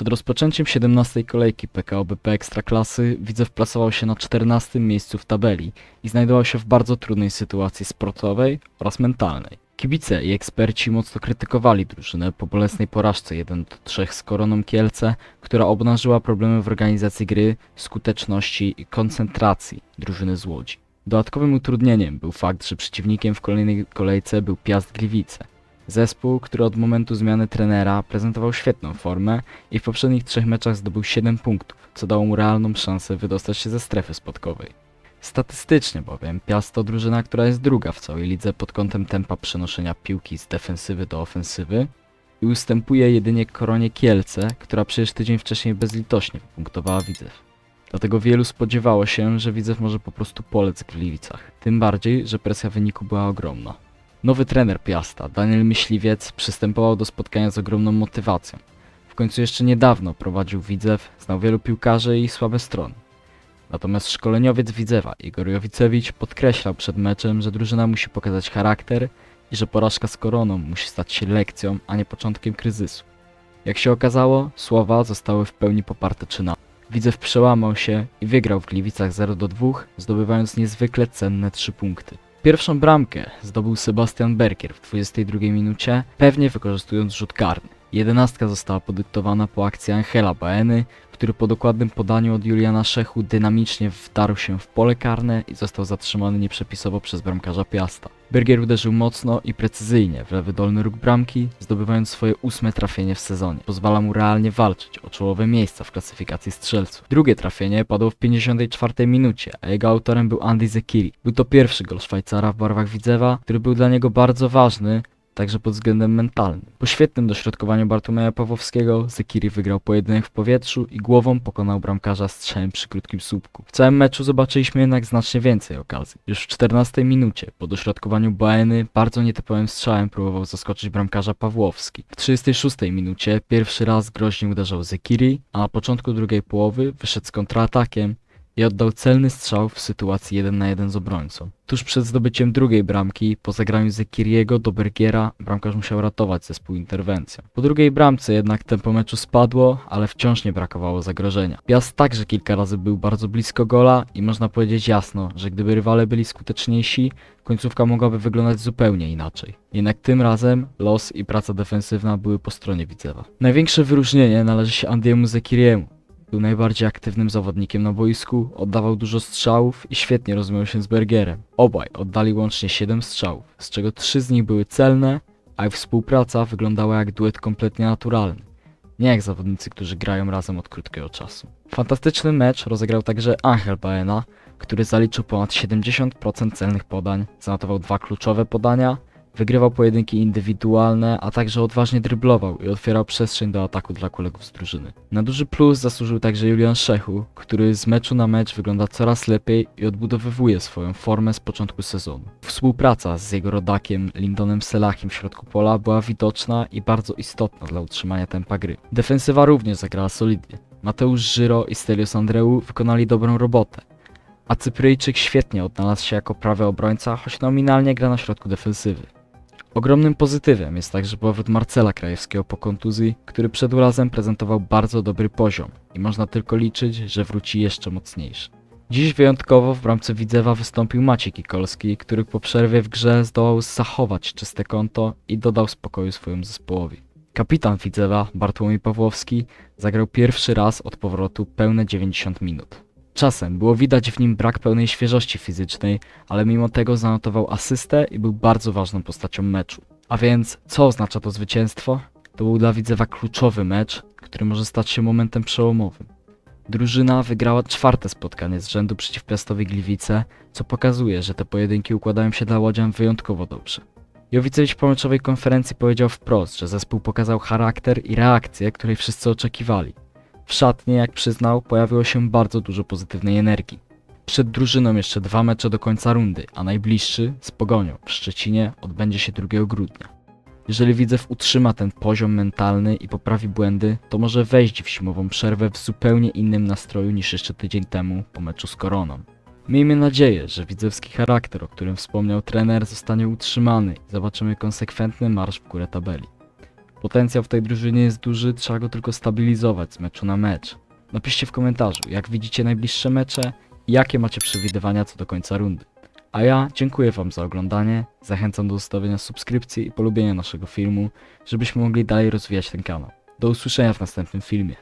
Przed rozpoczęciem 17 kolejki PKO BP Ekstraklasy Widzew plasował się na 14 miejscu w tabeli i znajdował się w bardzo trudnej sytuacji sportowej oraz mentalnej. Kibice i eksperci mocno krytykowali drużynę po bolesnej porażce 1-3 z Koroną Kielce, która obnażyła problemy w organizacji gry, skuteczności i koncentracji drużyny z Łodzi. Dodatkowym utrudnieniem był fakt, że przeciwnikiem w kolejnej kolejce był Piast Gliwice. Zespół, który od momentu zmiany trenera prezentował świetną formę i w poprzednich trzech meczach zdobył 7 punktów, co dało mu realną szansę wydostać się ze strefy spadkowej. Statystycznie bowiem Piast to drużyna, która jest druga w całej lidze pod kątem tempa przenoszenia piłki z defensywy do ofensywy i ustępuje jedynie Koronie Kielce, która przecież tydzień wcześniej bezlitośnie punktowała Widzew. Dlatego wielu spodziewało się, że Widzew może po prostu polec w Gliwicach. Tym bardziej, że presja wyniku była ogromna. Nowy trener Piasta, Daniel Myśliwiec, przystępował do spotkania z ogromną motywacją. W końcu jeszcze niedawno prowadził Widzew, znał wielu piłkarzy i słabe strony. Natomiast szkoleniowiec Widzewa, Igor Jowicewicz, podkreślał przed meczem, że drużyna musi pokazać charakter i że porażka z koroną musi stać się lekcją, a nie początkiem kryzysu. Jak się okazało, słowa zostały w pełni poparte czynami. Widzew przełamał się i wygrał w Gliwicach 0 do 2, zdobywając niezwykle cenne 3 punkty. Pierwszą bramkę zdobył Sebastian Bergier w 22 minucie, pewnie wykorzystując rzut karny. Jedenastka została podyktowana po akcji Angela Baeny, który po dokładnym podaniu od Juliana Szechu dynamicznie wdarł się w pole karne i został zatrzymany nieprzepisowo przez bramkarza Piasta. Bergier uderzył mocno i precyzyjnie w lewy dolny róg bramki, zdobywając swoje ósme trafienie w sezonie. Pozwala mu realnie walczyć o czołowe miejsca w klasyfikacji strzelców. Drugie trafienie padło w 54 minucie, a jego autorem był Andy Zekiri. Był to pierwszy gol Szwajcara w barwach Widzewa, który był dla niego bardzo ważny, także pod względem mentalnym. Po świetnym dośrodkowaniu Bartłomieja Pawłowskiego, Zekiri wygrał pojedynek w powietrzu i głową pokonał bramkarza strzałem przy krótkim słupku. W całym meczu zobaczyliśmy jednak znacznie więcej okazji. Już w 14 minucie, po dośrodkowaniu Baeny, bardzo nietypowym strzałem próbował zaskoczyć bramkarza Pawłowski. W 36 minucie pierwszy raz groźnie uderzał Zekiri, a na początku drugiej połowy wyszedł z kontratakiem i oddał celny strzał w sytuacji 1 na 1 z obrońcą. Tuż przed zdobyciem drugiej bramki, po zagraniu Zekiriego do Bergiera, bramkarz musiał ratować zespół interwencją. Po drugiej bramce jednak tempo meczu spadło, ale wciąż nie brakowało zagrożenia. Piast także kilka razy był bardzo blisko gola i można powiedzieć jasno, że gdyby rywale byli skuteczniejsi, końcówka mogłaby wyglądać zupełnie inaczej. Jednak tym razem los i praca defensywna były po stronie Widzewa. Największe wyróżnienie należy się Andiemu Zekiriemu. Był najbardziej aktywnym zawodnikiem na boisku, oddawał dużo strzałów i świetnie rozumiał się z Bergerem. Obaj oddali łącznie 7 strzałów, z czego 3 z nich były celne, a ich współpraca wyglądała jak duet kompletnie naturalny. Nie jak zawodnicy, którzy grają razem od krótkiego czasu. Fantastyczny mecz rozegrał także Angel Baena, który zaliczył ponad 70% celnych podań, zanotował dwa kluczowe podania, wygrywał pojedynki indywidualne, a także odważnie dryblował i otwierał przestrzeń do ataku dla kolegów z drużyny. Na duży plus zasłużył także Julian Szechu, który z meczu na mecz wygląda coraz lepiej i odbudowywuje swoją formę z początku sezonu. Współpraca z jego rodakiem Lindonem Selachim w środku pola była widoczna i bardzo istotna dla utrzymania tempa gry. Defensywa również zagrała solidnie. Mateusz Żyro i Stelios Andreu wykonali dobrą robotę. A Cypryjczyk świetnie odnalazł się jako prawy obrońca, choć nominalnie gra na środku defensywy. Ogromnym pozytywem jest także powrót Marcela Krajewskiego po kontuzji, który przed urazem prezentował bardzo dobry poziom i można tylko liczyć, że wróci jeszcze mocniejszy. Dziś wyjątkowo w bramce Widzewa wystąpił Maciej Kikolski, który po przerwie w grze zdołał zachować czyste konto i dodał spokoju swojemu zespołowi. Kapitan Widzewa, Bartłomiej Pawłowski, zagrał pierwszy raz od powrotu pełne 90 minut. Czasem było widać w nim brak pełnej świeżości fizycznej, ale mimo tego zanotował asystę i był bardzo ważną postacią meczu. A więc, co oznacza to zwycięstwo? To był dla Widzewa kluczowy mecz, który może stać się momentem przełomowym. Drużyna wygrała czwarte spotkanie z rzędu przeciw Piastowi Gliwice, co pokazuje, że te pojedynki układają się dla Łodzian wyjątkowo dobrze. Jowicewicz po meczowej konferencji powiedział wprost, że zespół pokazał charakter i reakcję, której wszyscy oczekiwali. W szatni, jak przyznał, pojawiło się bardzo dużo pozytywnej energii. Przed drużyną jeszcze dwa mecze do końca rundy, a najbliższy z Pogonią w Szczecinie odbędzie się 2 grudnia. Jeżeli Widzew utrzyma ten poziom mentalny i poprawi błędy, to może wejść w zimową przerwę w zupełnie innym nastroju niż jeszcze tydzień temu po meczu z Koroną. Miejmy nadzieję, że widzewski charakter, o którym wspomniał trener, zostanie utrzymany i zobaczymy konsekwentny marsz w górę tabeli. Potencjał w tej drużynie jest duży, trzeba go tylko stabilizować z meczu na mecz. Napiszcie w komentarzu, jak widzicie najbliższe mecze i jakie macie przewidywania co do końca rundy. A ja dziękuję Wam za oglądanie, zachęcam do zostawienia subskrypcji i polubienia naszego filmu, żebyśmy mogli dalej rozwijać ten kanał. Do usłyszenia w następnym filmie.